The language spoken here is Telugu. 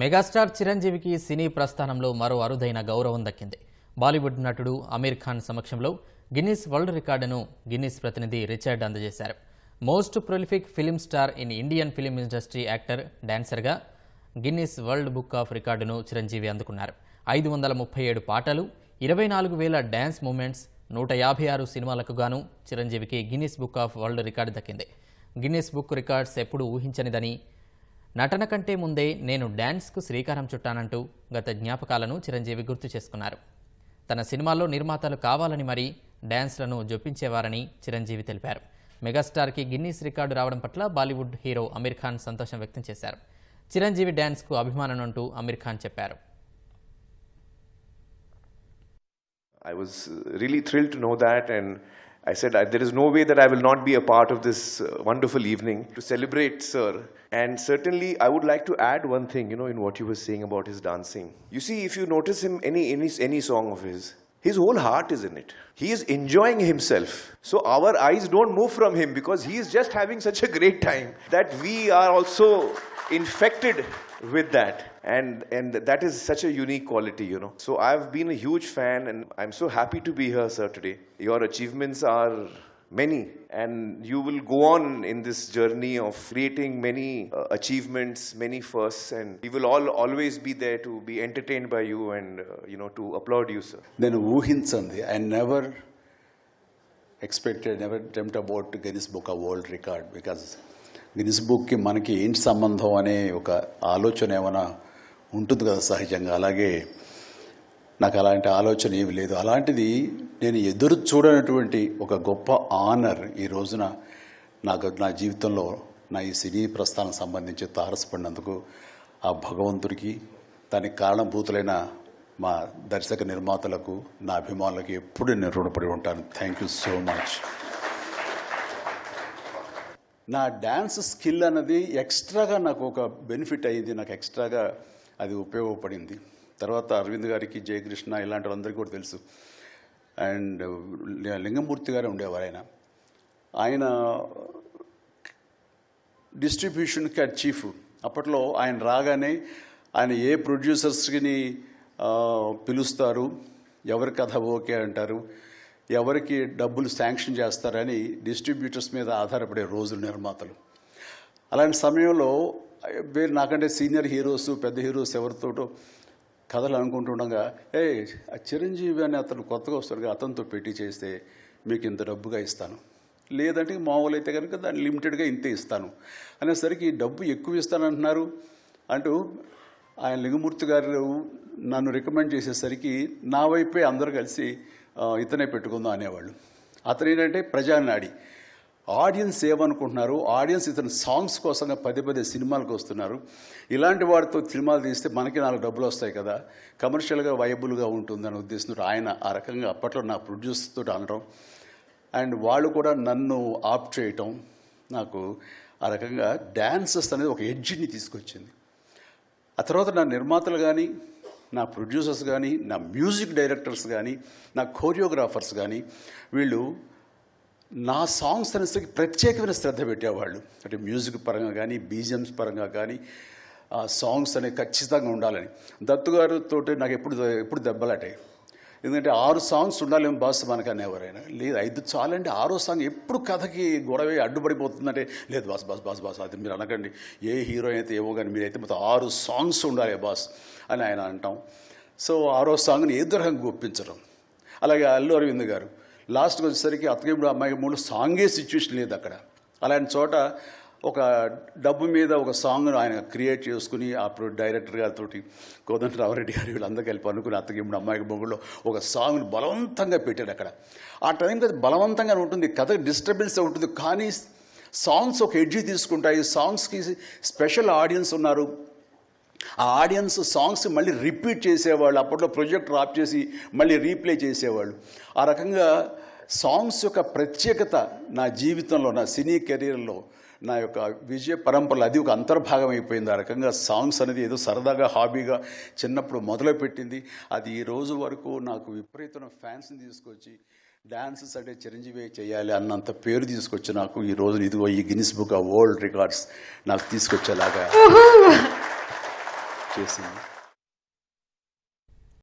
మెగాస్టార్ చిరంజీవికి సినీ ప్రస్థానంలో మరో అరుదైన గౌరవం దక్కింది. బాలీవుడ్ నటుడు అమీర్ ఖాన్ సమక్షంలో గిన్నిస్ వరల్డ్ రికార్డును గిన్నిస్ ప్రతినిధి రిచర్డ్ అందజేశారు. Most prolific film star in Indian film industry actor డాన్సర్గా Guinness world book of రికార్డును చిరంజీవి అందుకున్నారు. ఐదు వందల ముప్పై ఏడు పాటలు ఇరవై నాలుగు వేల డ్యాన్స్ మూమెంట్స్ నూట యాభై ఆరు సినిమాలకు గాను చిరంజీవికి Guinness book of world record దక్కింది. గిన్నిస్ బుక్ రికార్డ్స్ ఎప్పుడూ ఊహించనిదని నటన కంటే ముందే నేను డ్యాన్స్కు శ్రీకారం చుట్టానంటూ గత జ్ఞాపకాలను చిరంజీవి గుర్తు చేసుకున్నారు. తన సినిమాల్లో నిర్మాతలు కావాలని మరీ డ్యాన్స్లను జొప్పించేవారని చిరంజీవి తెలిపారు. మెగాస్టార్కి గిన్నీస్ రికార్డు రావడం పట్ల బాలీవుడ్ హీరో అమీర్ ఖాన్ సంతోషం వ్యక్తం చేశారు. చిరంజీవి డ్యాన్స్కు అభిమానం అంటూ అమీర్ ఖాన్ చెప్పారు. I was uh, really thrilled to know that, and I said, There is no way that I will not be a part of this uh, wonderful evening to celebrate Sir. And certainly, I would like to add one thing, you know, in what you were saying about his dancing. You see, if you notice him, any, any, any song of his, his whole heart is in it. He is enjoying himself. So our eyes don't move from him because he is just having such a great time that we are also infected with that and and that is such a unique quality you know so i've been a huge fan and i'm so happy to be here sir today your achievements are many and you will go on in this journey of creating many uh, achievements many firsts and we will all always be there to be entertained by you and uh, you know to applaud you sir నేను ఊహించండి I never expected never dreamt about Guinness book of world record because Guinness బుక్కి మనకి ఏంటి సంబంధం అనే ఒక ఆలోచన ఏమైనా ఉంటుంది కదా సహజంగా. అలాగే నాకు అలాంటి ఆలోచన ఏమి లేదు. అలాంటిది నేను ఎదురు చూడనటువంటి ఒక గొప్ప ఆనర్ ఈ రోజున నాకు నా జీవితంలో నా ఈ సినీ ప్రస్థానం సంబంధించి తారసపడినందుకు ఆ భగవంతుడికి దానికి కారణభూతులైన మా దర్శక నిర్మాతలకు నా అభిమానులకు ఎప్పుడు నేను రుణపడి ఉంటాను. థ్యాంక్ యూ సో మచ్ నా డ్యాన్స్ స్కిల్ అన్నది ఎక్స్ట్రాగా నాకు ఒక బెనిఫిట్ అయ్యింది నాకు ఎక్స్ట్రాగా అది ఉపయోగపడింది. తర్వాత అరవింద్ గారికి జయకృష్ణ ఇలాంటి వాళ్ళందరికీ కూడా తెలుసు. అండ్ లింగమూర్తి గారు ఉండేవారు ఆయన. ఆయన డిస్ట్రిబ్యూషన్కి చీఫ్. అప్పట్లో ఆయన రాగానే ఆయన ఏ ప్రొడ్యూసర్స్ని పిలుస్తారు ఎవరి కథ ఓకే అంటారు ఎవరికి డబ్బులు శాంక్షన్ చేస్తారని డిస్ట్రిబ్యూటర్స్ మీద ఆధారపడే రోజులు నిర్మాతలు. అలాంటి సమయంలో వీరు నాకంటే సీనియర్ హీరోస్ పెద్ద హీరోస్ ఎవరితోటో కథలు అనుకుంటుండగా ఏ ఆ చిరంజీవి అని అతను కొత్తగా వస్తాడు అతనితో పెట్టి చేస్తే మీకు ఇంత డబ్బుగా ఇస్తాను. లేదంటే మామూలు అయితే కనుక దాన్ని లిమిటెడ్గా ఇంతే ఇస్తాను. అనేసరికి డబ్బు ఎక్కువ ఇస్తానంటున్నారు. అంటూ ఆయన లింగమూర్తి గారు నన్ను రికమెండ్ చేసేసరికి నా వైపే అందరూ కలిసి ఇతనే పెట్టుకుందాం అనేవాళ్ళు. అతను ఏంటంటే ప్రజానాడి. ఆడియన్స్ ఏమనుకుంటున్నారు? ఆడియన్స్ ఇతను సాంగ్స్ కోసంగా పదే పదే సినిమాలకు వస్తున్నారు. ఇలాంటి వాడితో సినిమాలు తీస్తే మనకి నాలుగు డబ్బులు వస్తాయి కదా. కమర్షియల్గా వైబుల్గా ఉంటుందని ఉద్దేశంతో ఆయన ఆ రకంగా అప్పట్లో నా ప్రొడ్యూసర్తో అనడం. అండ్ వాళ్ళు కూడా నన్ను ఆప్ చేయటం. నాకు ఆ రకంగా డ్యాన్సెస్ అనేది ఒక ఎడ్జిని తీసుకొచ్చింది. ఆ తర్వాత నా నిర్మాతలు కానీ నా ప్రొడ్యూసర్స్ కానీ నా మ్యూజిక్ డైరెక్టర్స్ కానీ నా కోరియోగ్రాఫర్స్ కానీ వీళ్ళు నా సాంగ్స్ అనేసరికి ప్రత్యేకమైన శ్రద్ధ పెట్టేవాళ్ళు. అంటే మ్యూజిక్ పరంగా కానీ బీజిఎమ్స్ పరంగా కానీ ఆ సాంగ్స్ అనేవి ఖచ్చితంగా ఉండాలని. దత్తు గారితో నాకు ఎప్పుడు ఎప్పుడు దెబ్బలాటాయి. ఎందుకంటే ఆరు సాంగ్స్ ఉండాలేమో బాస్ మనకు అనేవారైనా లేదు ఐదు చాలండి. ఆరో సాంగ్ ఎప్పుడు కథకి గొడవ అడ్డుపడిపోతుందంటే లేదు బాస్ బాస్ బాస్ బాస్ అది మీరు అనకండి. ఏ హీరో అయితే ఏవో కానీ మీరైతే మొత్తం ఆరు సాంగ్స్ ఉండాలి బాస్ అని ఆయన అంటాం. సో ఆరో సాంగ్ని ఏ రకంగా అలాగే అల్లు అరవింద్ గారు లాస్ట్కి వచ్చేసరికి అత్తగిప్పుడు అమ్మాయి మూడు సాంగే సిచ్యువేషన్ లేదు అక్కడ. అలాంటి చోట ఒక డబ్బు మీద ఒక సాంగ్ను ఆయన క్రియేట్ చేసుకుని అప్పుడు డైరెక్టర్ గారితో కోదండ రామరెడ్డి గారు వీళ్ళందరూ కలిపి అనుకుని అత్తగిప్పుడు అమ్మాయికి బొగ్గులో ఒక సాంగ్ని బలవంతంగా పెట్టాడు అక్కడ. ఆ టైంకి అది బలవంతంగా ఉంటుంది కథ డిస్టర్బెన్స్ ఉంటుంది కానీ సాంగ్స్ ఒక ఎడ్జి తీసుకుంటాయి సాంగ్స్కి స్పెషల్ ఆడియన్స్ ఉన్నారు. ఆ ఆడియన్స్ సాంగ్స్ మళ్ళీ రిపీట్ చేసేవాళ్ళు అప్పట్లో ప్రొజెక్ట్ ఆఫ్ చేసి మళ్ళీ రీప్లే చేసేవాళ్ళు. ఆ రకంగా సాంగ్స్ యొక్క ప్రత్యేకత నా జీవితంలో నా సినీ కెరీర్లో నా యొక్క విజయ పరంపరలో అది ఒక అంతర్భాగం అయిపోయింది. ఆ రకంగా సాంగ్స్ అనేది ఏదో సరదాగా హాబీగా చిన్నప్పుడు మొదలుపెట్టింది. అది ఈ రోజు వరకు నాకు విపరీతమైన ఫ్యాన్స్ని తీసుకొచ్చి డాన్సెస్ అంటే చిరంజీవి చేయాలి అన్నంత పేరు తీసుకొచ్చి నాకు ఈ రోజు ఇదిగో ఈ Guinness book of world records నాకు తీసుకొచ్చేలాగా చేసింది.